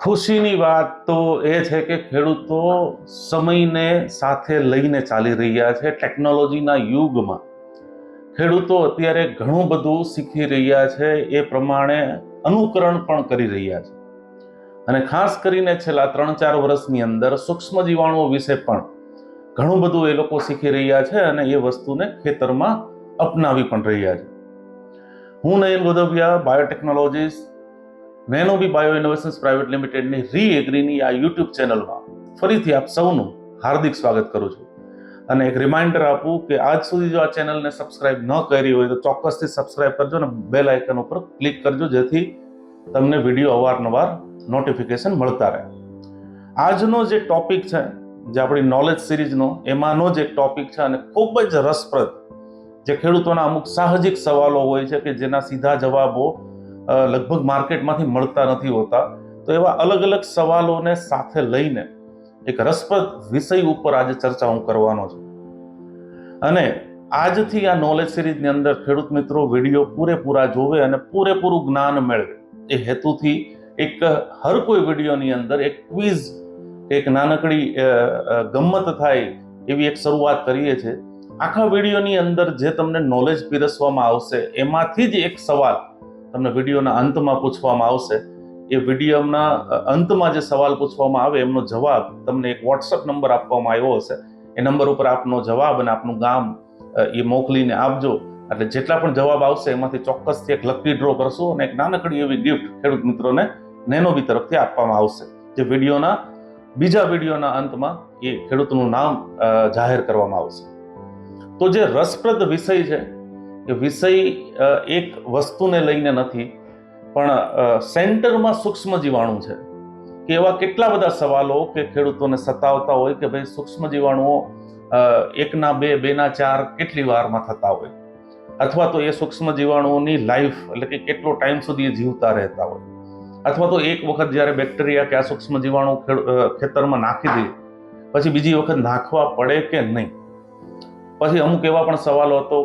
ખુશીની વાત તો એ છે કે ખેડૂતો સમયને સાથે લઈને ચાલી રહ્યા છે. ટેકનોલોજીના યુગમાં ખેડૂતો અત્યારે ઘણું બધું શીખી રહ્યા છે. એ પ્રમાણે અનુકરણ પણ કરી રહ્યા છે. અને ખાસ કરીને છેલ્લા ત્રણ ચાર વર્ષની અંદર સૂક્ષ્મ જીવાણુઓ વિશે પણ ઘણું બધું એ લોકો શીખી રહ્યા છે અને એ વસ્તુને ખેતરમાં અપનાવી પણ રહ્યા છે. હું Nayan Godavia biotechnologist Nanobee bio innovations private લિમિટેડની રી એગ્રીની આ યુટ્યુબ ચેનલમાં ફરીથી આપ સૌનું હાર્દિક સ્વાગત કરું છું. અને એક રિમાઇન્ડર આપું કે આજ સુધી જો આ ચેનલને સબસ્ક્રાઇબ ન કરી હોય તો ચોક્કસથી સબસ્ક્રાઇબ કરજો અને બેલ આઇકન ઉપર ક્લિક કરજો, જેથી તમને વીડિયો અવારનવાર નોટિફિકેશન મળતા રહે. આજનો જે ટોપિક છે, જે આપણી નોલેજ સિરીઝનો એમાંનો જ એક ટોપિક છે અને ખૂબ જ રસપ્રદ જે ખેડૂતોના અમુક સાહજિક સવાલો હોય છે કે જેના સીધા જવાબો લગભગ માર્કેટમાંથી મળતા નથી હોતા. તો એવા અલગ અલગ સવાલોને સાથે લઈને એક રસપ્રદ વિષય ઉપર આજે ચર્ચા હું કરવાનો છું. અને આજથી આ નોલેજ સિરીઝની અંદર ખેડૂત મિત્રો વીડિયો પૂરેપૂરા જોવે અને પૂરેપૂરું જ્ઞાન મેળવે. એ હેતુથી એક હર કોઈ વિડીયોની અંદર એક ક્વિઝ એક નાનકડી ગમ્મત થાય એવી એક શરૂઆત કરીએ છીએ. આખા વિડીયોની અંદર જે તમને નોલેજ પીરસવામાં આવશે, એમાંથી જ એક સવાલ તમને વિડીયોના અંતમાં પૂછવામાં આવશે. એ વિડીયોના અંતમાં જે સવાલ પૂછવામાં આવે એમનો જવાબ તમને એક વોટ્સઅપ નંબર આપવામાં આવ્યો હશે. એ નંબર ઉપર આપનો જવાબ અને આપનું ગામ એ મોકલીને આપજો. એટલે જેટલા પણ જવાબ આવશે એમાંથી ચોક્કસથી એક લકી ડ્રો કરશું અને એક નાનકડી એવી ગિફ્ટ ખેડૂત મિત્રોને નેનોબી તરફથી આપવામાં આવશે. જે વિડીયોના, બીજા વિડીયોના અંતમાં એ ખેડૂતનું નામ જાહેર કરવામાં આવશે. તો જે રસપ્રદ વિષય છે એ વિષય એક વસ્તુને લઈને નથી, પણ સેન્ટરમાં સૂક્ષ્મ જીવાણુ છે. કે એવા કેટલા બધા સવાલો કે ખેડૂતોને સતાવતા હોય કે ભાઈ સૂક્ષ્મ જીવાણુઓ એકના બે, બેના ચાર કેટલી વારમાં થતા હોય? અથવા તો એ સૂક્ષ્મ જીવાણુઓની લાઈફ એટલે કે કેટલો ટાઈમ સુધી એ જીવતા રહેતા હોય? અથવા તો એક વખત જ્યારે બેક્ટેરિયા કે આ સૂક્ષ્મ જીવાણુ ખેતરમાં નાખી દે, પછી બીજી વખત નાખવા પડે કે નહીં? પછી અમુક એવા પણ સવાલો હતો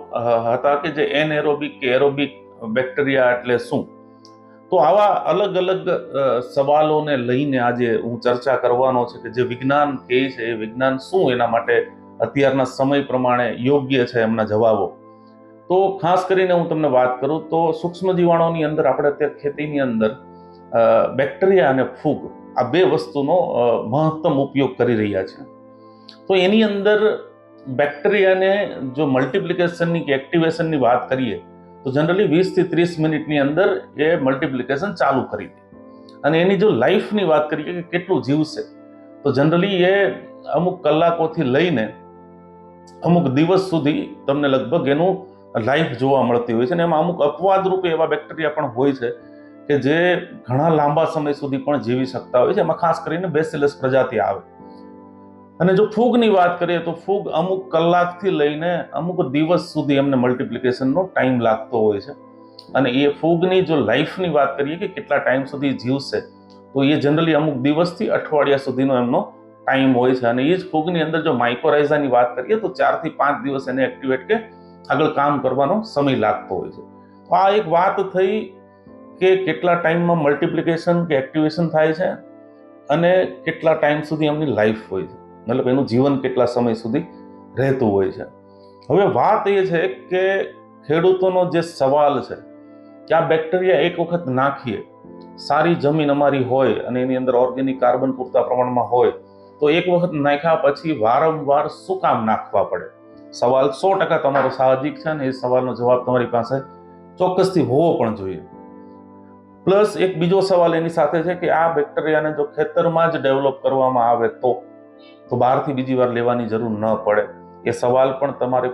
હતા કે જે એનએરોબિક કે એરોબિક બેક્ટેરિયા એટલે શું? તો આવા અલગ અલગ સવાલોને લઈને આજે હું ચર્ચા કરવાનો છે કે જે વિજ્ઞાન કહે છે, એ વિજ્ઞાન શું એના માટે અત્યારના સમય પ્રમાણે યોગ્ય છે એમના જવાબો. તો ખાસ કરીને હું તમને વાત કરું તો સૂક્ષ્મ જીવાણુની અંદર આપણે અત્યારે ખેતીની અંદર બેક્ટેરિયા અને ફૂગ આ બે વસ્તુનો મહત્તમ ઉપયોગ કરી રહ્યા છે. તો એની અંદર બેક્ટેરિયાને જો મલ્ટિપ્લિકેશનની કે એક્ટિવેશનની વાત કરીએ, તો જનરલી વીસથી ત્રીસ મિનિટની અંદર એ મલ્ટિપ્લિકેશન ચાલુ કરી દે. અને એની જો લાઈફની વાત કરીએ કે કેટલું જીવશે, તો જનરલી એ અમુક કલાકોથી લઈને અમુક દિવસ સુધી તમને લગભગ એનું લાઈફ જોવા મળતી હોય છે. અને એમાં અમુક અપવાદ રૂપે એવા બેક્ટેરિયા પણ હોય છે કે જે ઘણા લાંબા સમય સુધી પણ જીવી શકતા હોય છે. એમાં ખાસ કરીને બેસેલસ પ્રજાતિ આવે. અને જો ફૂગની વાત કરીએ તો ફૂગ અમુક કલાકથી લઈને અમુક દિવસ સુધી એમને મલ્ટિપ્લિકેશનનો ટાઈમ લાગતો હોય છે. અને એ ફૂગની જો લાઈફની વાત કરીએ કે કેટલા ટાઈમ સુધી જીવશે, તો એ જનરલી અમુક દિવસથી અઠવાડિયા સુધીનો એમનો ટાઈમ હોય છે. અને એ જ ફૂગની અંદર જો માઇક્રોરાઇઝાની વાત કરીએ તો ચારથી પાંચ દિવસ એને એક્ટિવેટ કે આગળ કામ કરવાનો સમય લાગતો હોય છે. તો આ એક વાત થઈ કે કેટલા ટાઈમમાં મલ્ટિપ્લિકેશન કે એક્ટિવેશન થાય છે અને કેટલા ટાઈમ સુધી એમની લાઈફ હોય છે. મતલબ એનું જીવન કેટલા સમય સુધી રહેતું હોય છે. હવે વાત એ છે કે ખેડૂતોનો જે સવાલ છે કે આ બેક્ટેરિયા એક વખત નાખીએ, સારી જમીન અમારી હોય અને એની અંદર ઓર્ગેનિક કાર્બન પૂરતા પ્રમાણમાં હોય, તો એક વખત નાખ્યા પછી વારંવાર શું કામ નાખવા પડે? સવાલ સો ટકા તમારો સાહજિક છે ને એ સવાલનો જવાબ તમારી પાસે ચોક્કસથી હોવો પણ જોઈએ. પ્લસ એક બીજો સવાલ એની સાથે છે કે આ બેક્ટેરિયાને જો ખેતરમાં જ ડેવલપ કરવામાં આવે તો? તો બહારથી બીજી વાર લેવાની જરૂર ન પડે. એ સવાલ પણ તમારી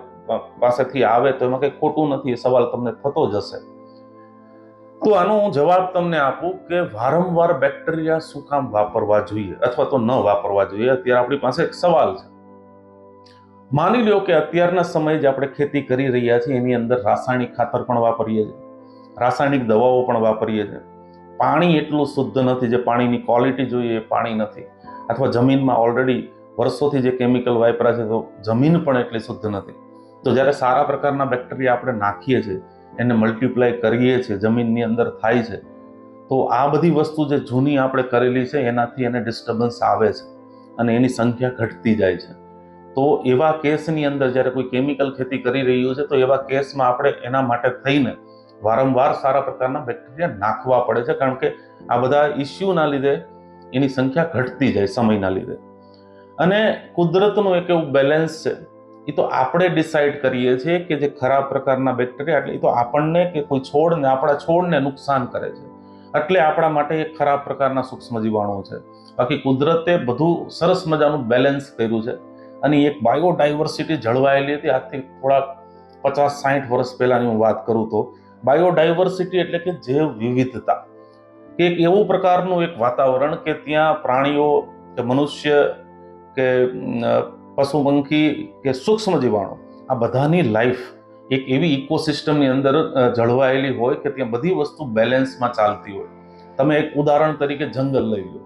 પાસેથી આવે તો એમાં કંઈ ખોટું નથી, એ સવાલ તમને થતો જ હશે. તો આનો હું જવાબ તમને આપું કે વારંવાર બેક્ટેરિયા શું કામ વાપરવા જોઈએ અથવા તો ન વાપરવા જોઈએ અત્યારે આપણી પાસે એક સવાલ છે. માની લ્યો કે અત્યારના સમયે જે આપણે ખેતી કરી રહ્યા છીએ, એની અંદર રાસાયણિક ખાતર પણ વાપરીએ છીએ, રાસાયણિક દવાઓ પણ વાપરીએ છીએ. પાણી એટલું શુદ્ધ નથી જે પાણીની ક્વોલિટી જોઈએ એ પાણી નથી. અથવા જમીનમાં ઓલરેડી વર્ષોથી જે કેમિકલ વાપરા છે તો જમીન પણ એટલી શુદ્ધ નથી. તો જ્યારે સારા પ્રકારના બેક્ટેરિયા આપણે નાખીએ છીએ, એને મલ્ટીપ્લાય કરીએ છીએ, જમીનની અંદર થાય છે, તો આ બધી વસ્તુ જે જૂની આપણે કરેલી છે, એનાથી એને ડિસ્ટર્બન્સ આવે છે અને એની સંખ્યા ઘટતી જાય છે. તો એવા કેસની અંદર જ્યારે કોઈ કેમિકલ ખેતી કરી રહ્યું છે, તો એવા કેસમાં આપણે એના માટે થઈને વારંવાર સારા પ્રકારના બેક્ટેરિયા નાખવા પડે છે, કારણ કે આ બધા ઇસ્યુના લીધે એની સંખ્યા ઘટતી જાય સમયના લીધે. અને કુદરતનું એક એવું બેલેન્સ છે. એ તો આપણે ડિસાઈડ કરીએ છીએ કે જે ખરાબ પ્રકારના બેક્ટેરિયા એટલે એ તો આપણને કે કોઈ છોડને, આપણા છોડને નુકસાન કરે છે. એટલે આપણા માટે એક ખરાબ પ્રકારના સૂક્ષ્મ જીવાણુ છે. બાકી કુદરતે બધું સરસ મજાનું બેલેન્સ કર્યું છે. અને એક બાયોડાયવર્સિટી જળવાયેલી હતી. આજથી થોડાક પચાસ સાઠ વર્ષ પહેલાની હું વાત કરું તો. બાયોડાયવર્સિટી એટલે કે જૈવ વિવિધતા. કે એક એવું પ્રકારનું એક વાતાવરણ કે ત્યાં પ્રાણીઓ કે મનુષ્ય કે પશુ પંખી કે સૂક્ષ્મ જીવાણુ, આ બધાની લાઈફ એક એવી ઇકોસિસ્ટમની અંદર જળવાયેલી હોય કે ત્યાં બધી વસ્તુ બેલેન્સમાં ચાલતી હોય. તમે એક ઉદાહરણ તરીકે જંગલ લઈ લો.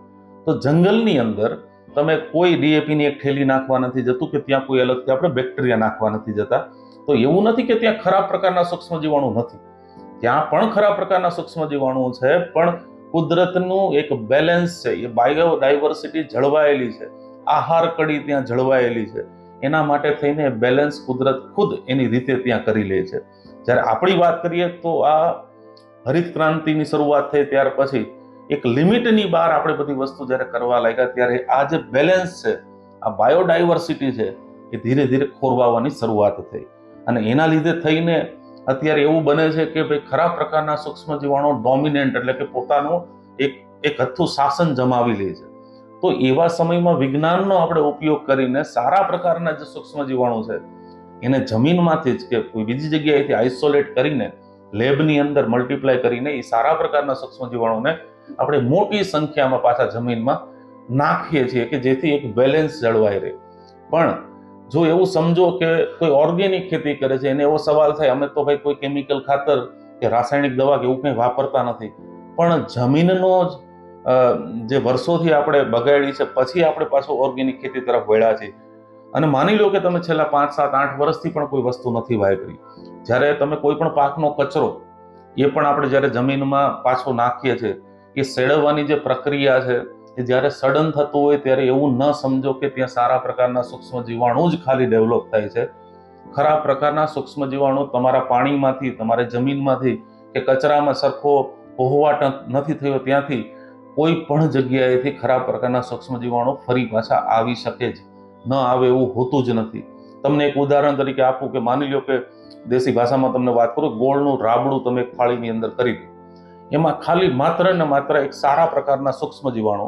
તો જંગલની અંદર તમે કોઈ ડીએપીની એક ઠેલી નાખવા નથી જતું કે ત્યાં કોઈ અલગથી આપણે બેક્ટેરિયા નાખવા નથી જતા. તો એવું નથી કે ત્યાં ખરાબ પ્રકારના સૂક્ષ્મ જીવાણુ નથી. ત્યાં પણ ખરાબ પ્રકારના સૂક્ષ્મ જીવાણુ છે, પણ કુદરતનું એક બેલેન્સ છે, એ બાયો ડાયવર્સિટી જળવાયેલી છે, આહાર કડી ત્યાં જળવાયેલી છે, એના માટે થઈને બેલેન્સ કુદરત ખુદ એની રીતે ત્યાં કરી લે છે. જ્યારે આપણી વાત કરીએ તો આ હરિત ક્રાંતિની શરૂઆત થઈ ત્યાર પછી એક લિમિટની બહાર આપણે બધી વસ્તુ જ્યારે કરવા લાગ્યા ત્યારે આ જે બેલેન્સ છે, આ બાયોડાયવર્સિટી છે, એ ધીરે ધીરે ખોરવાવાની શરૂઆત થઈ. અને એના લીધે થઈને અત્યારે એવું બને છે કે ભાઈ ખરાબ પ્રકારના સૂક્ષ્મ જીવાણુ ડોમિનેન્ટ એટલે કે પોતાનું એક એક હથ્થું શાસન જમાવી લે છે. તો એવા સમયમાં વિજ્ઞાનનો આપણે ઉપયોગ કરીને સારા પ્રકારના જે સૂક્ષ્મ જીવાણુ છે, એને જમીનમાંથી જ કે કોઈ બીજી જગ્યાએથી આઇસોલેટ કરીને લેબની અંદર મલ્ટીપ્લાય કરીને એ સારા પ્રકારના સૂક્ષ્મ જીવાણુને આપણે મોટી સંખ્યામાં પાછા જમીનમાં નાખીએ છીએ કે જેથી એક બેલેન્સ જળવાઈ રહે. પણ જો એવું સમજો કે કોઈ ઓર્ગેનિક ખેતી કરે છે, એને એવો સવાલ થાય, અમે તો ભાઈ કોઈ કેમિકલ ખાતર કે રાસાયણિક દવા કે એવું કંઈ વાપરતા નથી. પણ જમીનનો જ જે વર્ષોથી આપણે બગાડી છે, પછી આપણે પાછું ઓર્ગેનિક ખેતી તરફ વળ્યા છે અને માની લો કે તમે છેલ્લા પાંચ, સાત, આઠ વર્ષથી પણ કોઈ વસ્તુ નથી વાપરી. જ્યારે તમે કોઈ પણ પાકનો કચરો, એ પણ આપણે જ્યારે જમીનમાં પાછો નાખીએ છીએ, એ સેડવવાની જે પ્રક્રિયા છે એ જ્યારે સડન થતું હોય ત્યારે એવું ન સમજો કે ત્યાં સારા પ્રકારના સૂક્ષ્મ જીવાણુ જ ખાલી ડેવલપ થાય છે. ખરાબ પ્રકારના સૂક્ષ્મ જીવાણુ તમારા પાણીમાંથી, તમારા જમીનમાંથી કે કચરામાં સરખો કોહવાટ નથી થયો ત્યાંથી કોઈ પણ જગ્યાએથી ખરાબ પ્રકારના સૂક્ષ્મ જીવાણુ ફરી પાછા આવી શકે જ. ન આવે એવું હોતું જ નથી. તમને એક ઉદાહરણ તરીકે આપું કે માની લો કે દેશી ભાષામાં તમને વાત કરું, ગોળનું રાબડું તમે એક થાળીની અંદર કરી દો. એમાં ખાલી માત્ર ને માત્ર એક સારા પ્રકારના સૂક્ષ્મ જીવાણુ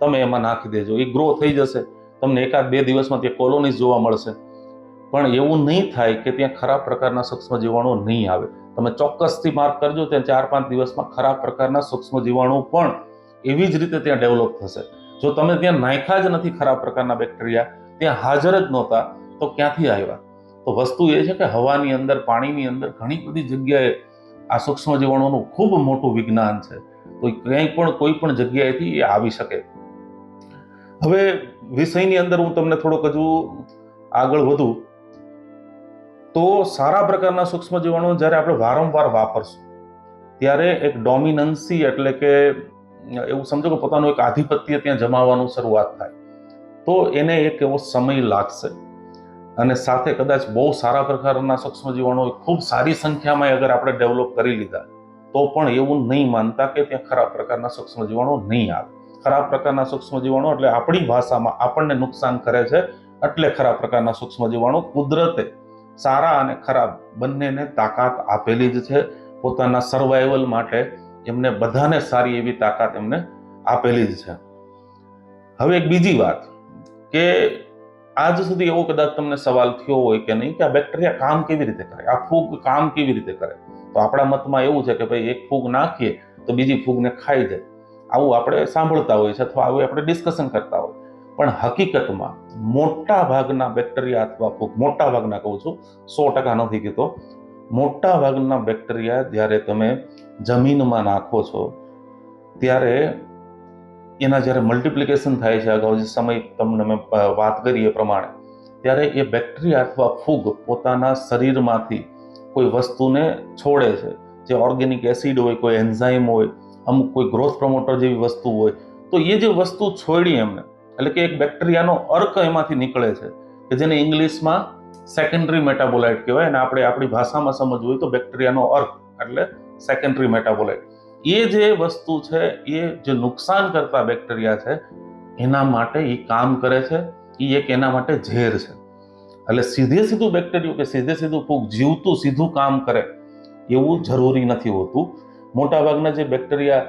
તમે એમાં નાખી દેજો. એ ગ્રો થઈ જશે. તમને એકાદ બે દિવસમાં ત્યાં કોલોનીઝ જોવા મળશે. પણ એવું નહીં થાય કે ત્યાં ખરાબ પ્રકારના સૂક્ષ્મ જીવાણુ નહીં આવે. તમે ચોક્કસથી માર્ક કરજો, ત્યાં ચાર પાંચ દિવસમાં ખરાબ પ્રકારના સૂક્ષ્મ જીવાણુ પણ એવી જ રીતે ત્યાં ડેવલપ થશે. જો તમે ત્યાં નાખ્યા જ નથી ખરાબ પ્રકારના બેક્ટેરિયા ત્યાં હાજર જ નહોતા, તો ક્યાંથી આવ્યા? તો વસ્તુ એ છે કે હવાની અંદર, પાણીની અંદર ઘણી બધી જગ્યાએ આ સૂક્ષ્મ જીવાણુનું ખૂબ મોટું વિજ્ઞાન છે. તો ક્યાંય પણ, કોઈ પણ જગ્યાએથી એ આવી શકે. હવે વિષયની અંદર હું તમને થોડોક હજુ આગળ વધું, તો સારા પ્રકારના સૂક્ષ્મ જીવાણુ જ્યારે આપણે વારંવાર વાપરશું, ત્યારે એક ડોમિનન્સી એટલે કે, એવું સમજો કે પોતાનું એક આધિપત્ય ત્યાં જમાવવાનું શરૂઆત થાય. તો એને એક એવો સમય લાગશે. અને સાથે કદાચ બહુ સારા પ્રકારના સૂક્ષ્મ જીવાણુ ખૂબ સારી સંખ્યામાં અગર આપણે ડેવલપ કરી લીધા, તો પણ એવું નહીં માનતા કે ત્યાં ખરાબ પ્રકારના સૂક્ષ્મ જીવાણુ નહીં આવે. ખરાબ પ્રકારના સૂક્ષ્મ જીવાણુ એટલે આપણી ભાષામાં આપણને નુકસાન કરે છે એટલે ખરાબ પ્રકારના સૂક્ષ્મ જીવાણુ કુદરતે સારા અને ખરાબ બંનેને તાકાત આપેલી જ છે. પોતાના સર્વાઈવલ માટે એમને બધાને સારી એવી તાકાત એમને આપેલી જ છે. હવે એક બીજી વાત કે આજ સુધી એવો કદાચ તમને સવાલ થયો હોય કે નહીં કે આ બેક્ટેરિયા કામ કેવી રીતે કરે? આ ફૂગ કામ કેવી રીતે કરે? તો આપણા મતમાં એવું છે કે ભાઈ એક ફૂગ નાખીએ તો બીજી ફૂગને ખાઈ જાય. આવું આપણે સાંભળતા હોઈએ છીએ અથવા આવું આપણે ડિસ્કશન કરતા હોય. પણ હકીકતમાં મોટા ભાગના બેક્ટેરિયા અથવા ફૂગ મોટા ભાગના કહું છું, સો ટકા નથી કહેતો. મોટા ભાગના બેક્ટેરિયા જ્યારે તમે જમીનમાં નાખો છો, ત્યારે એના જ્યારે મલ્ટિપ્લિકેશન થાય છે, અગાઉ જે સમય તમને મેં વાત કરી એ પ્રમાણે, ત્યારે એ બેક્ટેરિયા અથવા ફૂગ પોતાના શરીરમાંથી કોઈ વસ્તુને છોડે છે. જે ઓર્ગેનિક એસિડ હોય, કોઈ એન્ઝાઇમ હોય અમુક કોઈ ગ્રોથ પ્રમોટર જેવી વસ્તુ હોય, તો એ જે વસ્તુ છોડી એમને, એટલે કે એક બેક્ટેરિયાનો અર્ક એમાંથી નીકળે છે, કે જેને ઇંગ્લિશમાં સેકન્ડરી મેટાબોલાઇટ કહેવાય, અને આપણે આપણી ભાષામાં સમજવું હોય તો બેક્ટેરિયાનો અર્ક, એટલે સેકન્ડરી મેટાબોલાઇટ એ જે વસ્તુ છે, એ જે નુકસાન કરતા બેક્ટેરિયા છે, એના માટે એ કામ કરે છે, એ એક એના માટે ઝેર છે. એટલે સીધે સીધું બેક્ટેરિયું કે સીધે સીધું ફૂગ જીવતું, સીધું કામ કરે, એવું જરૂરી નથી હોતું. મોટાભાગના જે બેક્ટેરિયા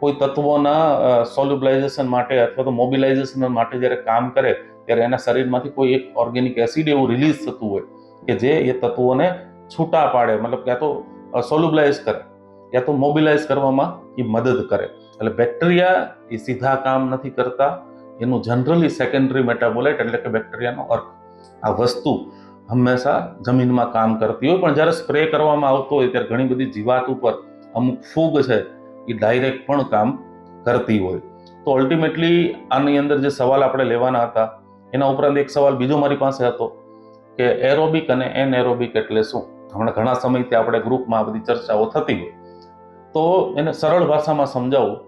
કોઈ તત્વોના સોલ્યુબલાઇઝેશન માટે અથવા તો મોબિલાઇઝેશન માટે જ્યારે કામ કરે, ત્યારે એના શરીરમાંથી કોઈ એક ઓર્ગેનિક એસિડ એવું રિલીઝ થતું હોય કે જે એ તત્વોને છૂટા પાડે. મતલબ ક્યાં તો સોલ્યુબલાઇઝ કરે. ક્યાં તો મોબિલાઇઝ કરવામાં એ મદદ કરે. એટલે બેક્ટેરિયા એ સીધા કામ નથી કરતા. એનું જનરલી સેકન્ડરી મેટાબોલાઇટ એટલે કે બેક્ટેરિયાનો અર્ક. આ વસ્તુ હંમેશા જમીનમાં કામ કરતી હોય. પણ જ્યારે સ્પ્રે કરવામાં આવતો હોય ત્યારે ઘણી બધી જીવાત ઉપર અમુક ફૂગ છે એ ડાયરેક્ટ પણ કામ કરતી હોય. તો અલ્ટિમેટલી આની અંદર જે સવાલ આપણે લેવાના હતા, એના ઉપરાંત એક સવાલ બીજો મારી પાસે હતો કે એરોબિક અને એનએરોબિક એટલે શું? હમણાં ઘણા સમયથી આપણે ગ્રુપમાં આ બધી ચર્ચાઓ થતી હોય. તો એને સરળ ભાષામાં સમજાવું,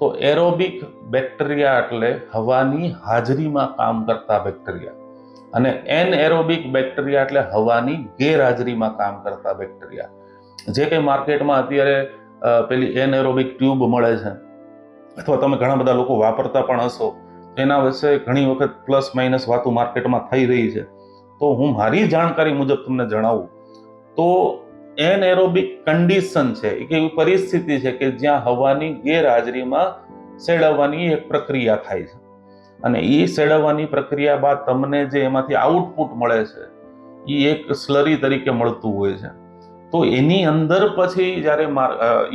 તો એરોબિક બેક્ટેરિયા એટલે હવાની હાજરીમાં કામ કરતા બેક્ટેરિયા અને એનએરોબિક બેક્ટેરિયા એટલે હવાની ગેરહાજરીમાં કામ કરતા બેક્ટેરિયા. જે કંઈ માર્કેટમાં અત્યારે પેલી એનએરોબિક ટ્યુબ મળે છે, અથવા તમે ઘણા બધા લોકો વાપરતા પણ હશો, એના વિશે ઘણી વખત પ્લસ માઇનસ વાતો માર્કેટમાં થઈ રહી છે. તો હું મારી જાણકારી મુજબ તમને જણાવું. તો એનએરોબિક કન્ડિશન છે, એક એવી પરિસ્થિતિ છે કે જ્યાં હવાની ગેરહાજરીમાં સેડવવાની એક પ્રક્રિયા થાય છે. અને એ સેડવવાની પ્રક્રિયા બાદ તમને જે એમાંથી આઉટપુટ મળે છે એ એક સ્લરી તરીકે મળતું હોય છે. તો એની અંદર પછી જ્યારે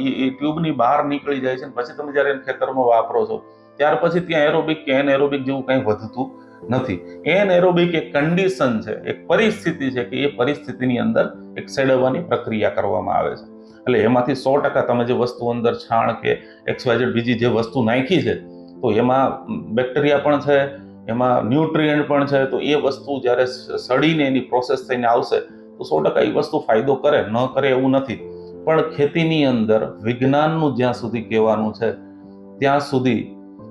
એ ટ્યુબની બહાર નીકળી જાય છે પછી તમે જ્યારે ખેતરમાં વાપરો છો, ત્યાર પછી ત્યાં એરોબિક કે એન એરોબિક જેવું કંઈ વધતું નથી. એન એરોબિક એક કન્ડિશન છે, એક પરિસ્થિતિ છે કે એ પરિસ્થિતિની અંદર એક સેડવવાની પ્રક્રિયા કરવામાં આવે છે. એટલે એમાંથી સો ટકા તમે જે વસ્તુ અંદર છાણ કે એક્સવાઇઝેડ બીજી જે વસ્તુ નાખી છે તો એમાં બેક્ટેરિયા પણ છે, એમાં ન્યુટ્રિયન્ટ પણ છે, તો એ વસ્તુ જ્યારે સડીને એની પ્રોસેસ થઈને આવશે, તો સો ટકા એ વસ્તુ ફાયદો કરે, ન કરે એવું નથી. પણ ખેતીની અંદર વિજ્ઞાનનું જ્યાં સુધી કહેવાનું છે, ત્યાં સુધી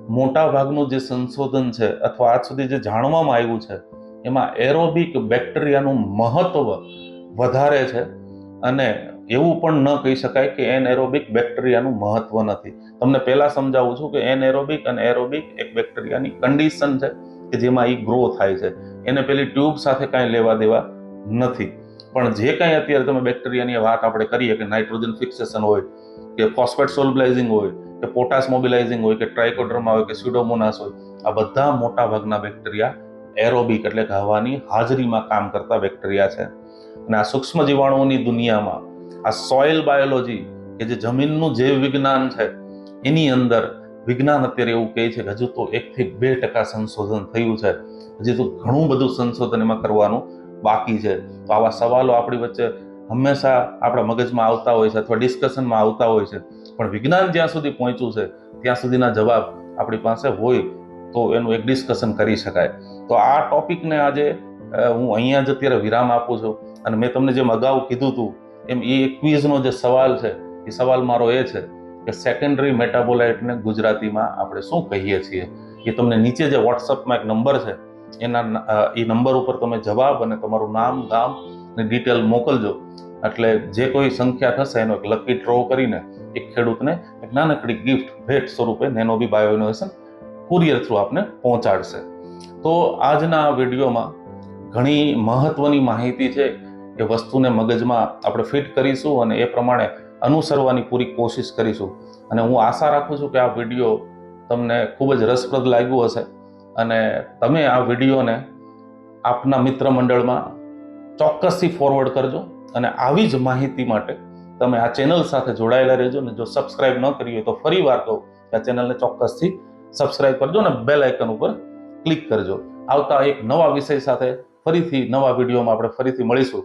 મોટા ભાગનું જે સંશોધન છે અથવા આજ સુધી જે જાણવામાં આવ્યું છે, એમાં એરોબિક બેક્ટેરિયાનું મહત્વ વધારે છે અને એવું પણ ન કહી શકાય કે એન એરોબિક બેક્ટેરિયાનું મહત્વ નથી. તમને પહેલાં સમજાવું છું કે એન એરોબિક અને એરોબિક એક બેક્ટેરિયાની કન્ડિશન છે કે જેમાં એ ગ્રો થાય છે. એને પેલી ટ્યુબ સાથે કાંઈ લેવા દેવા નથી. પણ જે કાંઈ અત્યારે તમે બેક્ટેરિયાની વાત આપણે કરીએ કે નાઇટ્રોજન ફિક્સેશન હોય, કે ફોસ્ફેટ સોલ્બલાઇઝિંગ હોય, કે પોટાશ મોબિલાઇઝિંગ હોય, કે ટ્રાઇકોડ્રમા હોય, કે સ્યુડોમોનાસ હોય, આ બધા મોટા ભાગના બેક્ટેરિયા એરોબિક એટલે કે હવાની હાજરીમાં કામ કરતા બેક્ટેરિયા છે. અને આ સૂક્ષ્મ જીવાણુઓની દુનિયામાં આ સોઇલ બાયોલોજી કે જે જમીનનું જૈવ વિજ્ઞાન છે, એની અંદર વિજ્ઞાન અત્યારે એવું કહે છે કે હજુ તો એકથી બે ટકા સંશોધન થયું છે. હજી તો ઘણું બધું સંશોધન એમાં કરવાનું બાકી છે. તો આવા સવાલો આપણી વચ્ચે હંમેશા આપણા મગજમાં આવતા હોય છે અથવા ડિસ્કશનમાં આવતા હોય છે. પણ વિજ્ઞાન જ્યાં સુધી પહોંચ્યું છે, ત્યાં સુધીના જવાબ આપણી પાસે હોય તો એનું એક ડિસ્કશન કરી શકાય. તો આ ટોપિકને આજે હું અહીંયા જ અત્યારે વિરામ આપું છું. અને મેં તમને જેમ અગાઉ કીધું હતું એમ એ ક્વિઝનો જે સવાલ છે, એ સવાલ મારો એ છે કે સેકન્ડરી મેટાબોલાઇટને ગુજરાતીમાં આપણે શું કહીએ છીએ? એ તમને નીચે જે વોટ્સઅપમાં એક નંબર છે, એના એ નંબર ઉપર તમે જવાબ અને તમારું નામ, ગામ ને ડિટેલ મોકલજો. એટલે જે કોઈ સંખ્યા થશે, એનો એક લકી ડ્રો કરીને એક ખેડૂતને એક નાનકડી ગિફ્ટ ભેટ સ્વરૂપે Nanobi bio innovation courier through આપને પહોંચાડશે. તો આજના વિડીયોમાં ઘણી મહત્વની માહિતી છે એ વસ્તુને મગજમાં આપણે ફિટ કરીશું અને એ પ્રમાણે અનુસરવાની પૂરી કોશિશ કરીશું. અને હું આશા રાખું છું કે આ વીડિયો તમને ખૂબ જ રસપ્રદ લાગ્યું હશે. અને તમે આ વિડીયોને આપના મિત્ર મંડળમાં ચોક્કસથી ફોરવર્ડ કરજો અને આવી જ માહિતી માટે તમે આ ચેનલ સાથે જોડાયેલા રહેજો ને જો સબસ્ક્રાઇબ ન કરી હોય તો ફરી વાર કહું કે આ ચેનલને ચોક્કસથી સબસ્ક્રાઇબ કરજો અને બેલ આઇકન ઉપર ક્લિક કરજો. આવતા એક નવા વિષય સાથે ફરીથી નવા વિડીયોમાં આપણે ફરીથી મળીશું.